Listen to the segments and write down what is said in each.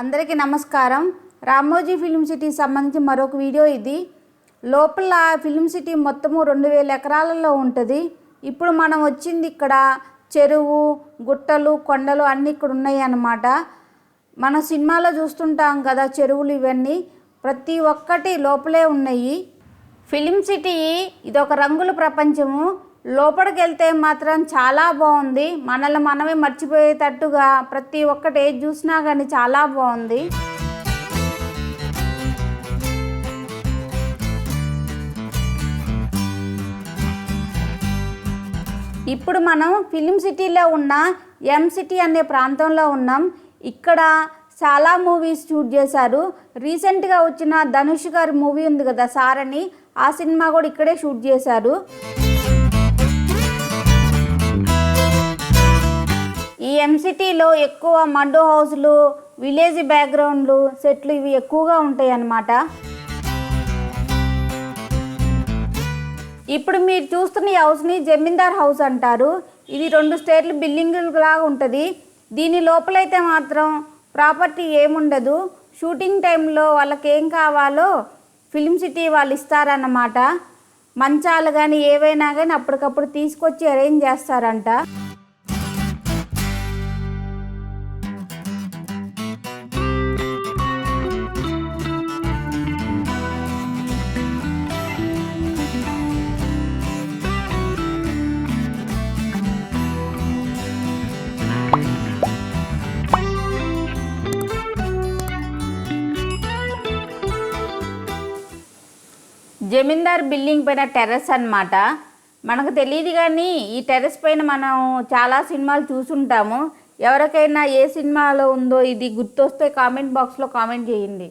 అందరికీ నమస్కారం. Ramoji film city సంబంధించి మరొక వీడియో ఇది. లోపల ఫిలిం సిటీ మొత్తము రెండు వేల ఎకరాలలో ఉంటుంది. ఇప్పుడు మనం వచ్చింది ఇక్కడ చెరువు గుట్టలు కొండలు అన్నీ ఇక్కడ ఉన్నాయి అన్నమాట. మన సినిమాలో చూస్తుంటాం కదా చెరువులు ఇవన్నీ. ప్రతి ఒక్కటి లోపలే ఉన్నాయి. ఫిలిం సిటీ ఇది ఒక రంగుల ప్రపంచము. లోపలికి వెళ్తే మాత్రం చాలా బాగుంది. మనల్ని మనమే మర్చిపోయేటట్టుగా ప్రతి ఒక్కటి ఏది చూసినా కానీ చాలా బాగుంది. ఇప్పుడు మనం ఫిలిం సిటీలో ఉన్న ఎం సిటీ అనే ప్రాంతంలో ఉన్నాం. ఇక్కడ చాలా మూవీస్ షూట్ చేశారు. రీసెంట్గా వచ్చిన ధనుష్ గారి మూవీ ఉంది కదా సారని ఆ సినిమా కూడా ఇక్కడే షూట్ చేశారు. ఈ ఎంసిటీలో ఎక్కువ మడ్ హౌస్లు విలేజ్ బ్యాక్గ్రౌండ్లు సెట్లు ఇవి ఎక్కువగా ఉంటాయి అన్నమాట ఇప్పుడు మీరు చూస్తున్న ఈ హౌస్ని జమీందార్ హౌస్ అంటారు. ఇది రెండు స్టేర్లు బిల్డింగ్ లాగా ఉంటుంది. దీని లోపలైతే మాత్రం ప్రాపర్టీ ఏముండదు. షూటింగ్ టైంలో వాళ్ళకి ఏం కావాలో ఫిలిం సిటీ వాళ్ళు ఇస్తారన్నమాట. మంచాలు కానీ ఏవైనా కానీ అప్పటికప్పుడు తీసుకొచ్చి అరేంజ్ చేస్తారంట. జమీందార్ బిల్డింగ్ పైన టెర్రస్ అన్నమాట. మనకు తెలియదు కానీ ఈ టెర్రస్ పైన మనం చాలా సినిమాలు చూసుంటాము. ఎవరికైనా ఏ సినిమాలో ఉందో ఇది గుర్తొస్తే కామెంట్ బాక్స్లో కామెంట్ చేయండి.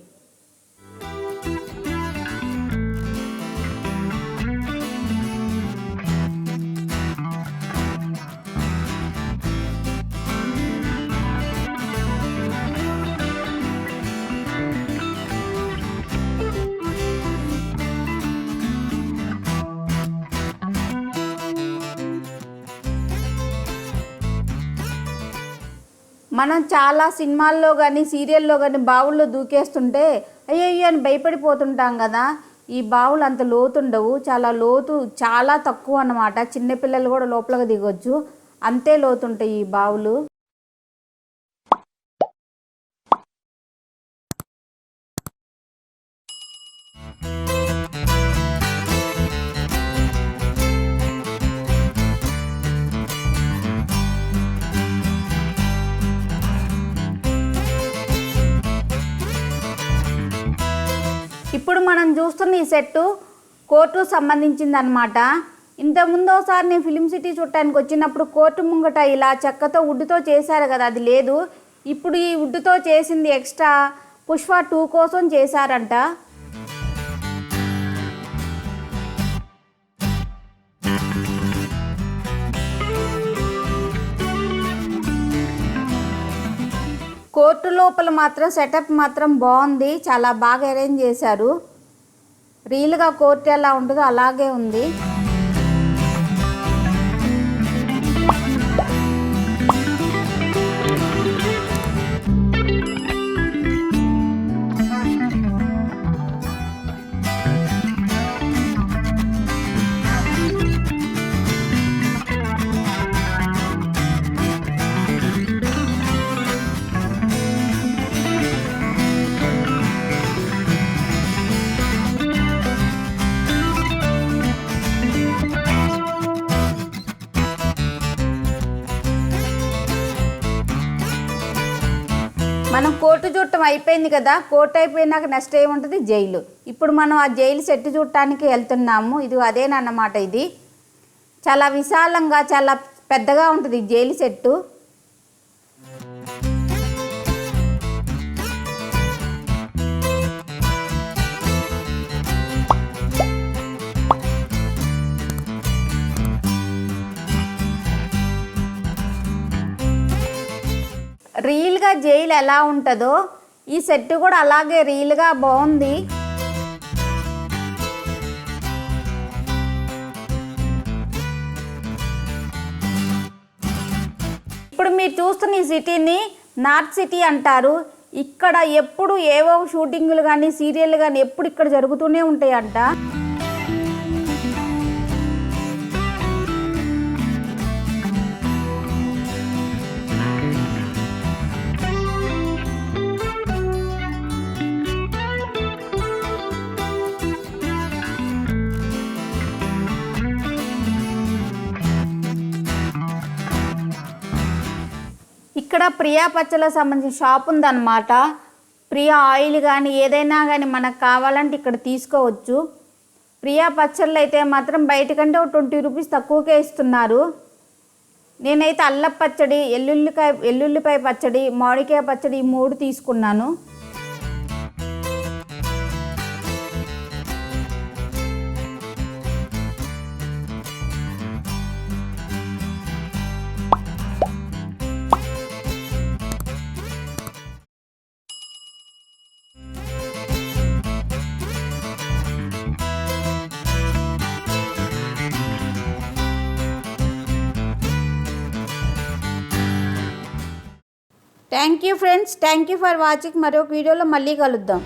మనం చాలా సినిమాల్లో కానీ సీరియల్లో కానీ బావుల్లో దూకేస్తుంటే అయ్యో అని భయపడిపోతుంటాం కదా. ఈ బావులు అంత లోతుండవు. చాలా లోతు చాలా తక్కువ అన్నమాట. చిన్నపిల్లలు కూడా లోపలికి దిగొచ్చు. అంతే లోతుంటాయి ఈ బావులు. ఇప్పుడు మనం చూస్తున్న ఈ సెట్టు కోర్టు సంబంధించింది అనమాట ఇంతకుముందు ఒకసారి నేను ఫిలిం సిటీ చూడటానికి వచ్చినప్పుడు కోర్టు ముంగట ఇలా చెక్కతో వుడ్తో చేశారు కదా అది లేదు. ఇప్పుడు ఈ వుడ్తో చేసింది ఎక్స్ట్రా పుష్ప టూ కోసం చేశారంట. కోర్టు లోపల మాత్రం సెటప్ మాత్రం బాగుంది. చాలా బాగా అరేంజ్ చేశారు. రియల్గా కోర్టు ఎలా ఉంటుందో అలాగే ఉంది. మనం కోర్టు చూడటం అయిపోయింది కదా కోర్టు అయిపోయినాక నెక్స్ట్ ఏముంటుంది? జైలు. ఇప్పుడు మనం ఆ జైలు సెట్ చూడటానికి వెళ్తున్నాము. ఇది అదేనన్నమాట ఇది. చాలా విశాలంగా చాలా పెద్దగా ఉంటుంది జైలు సెట్టు. రియల్గా జైలు ఎలా ఉంటుందో ఈ సెట్ కూడా అలాగే రీల్గా బాగుంది. ఇప్పుడు మీరు చూస్తున్న ఈ సిటీని నార్త్ సిటీ అంటారు. ఇక్కడ ఎప్పుడు ఏవో షూటింగ్లు కానీ సీరియల్ కానీ ఎప్పుడు ఇక్కడ జరుగుతూనే ఉంటాయంట. ఇక్కడ ప్రియా పచ్చళ్ళ సంబంధించిన షాప్ ఉందన్నమాట. ప్రియా ఆయిల్ కానీ ఏదైనా కానీ మనకు కావాలంటే ఇక్కడ తీసుకోవచ్చు. ప్రియా పచ్చళ్ళు అయితే మాత్రం బయట కంటే ఒక ట్వంటీ రూపీస్ తక్కువకే ఇస్తున్నారు. నేనైతే అల్ల పచ్చడి ఎల్లుల్లికాయ ఎల్లుల్లిపాయ పచ్చడి మామిడికాయ పచ్చడి ఈ మూడు తీసుకున్నాను. Thank you friends thank you for watching మరొక వీడియోలో మళ్ళీ కలుద్దాం.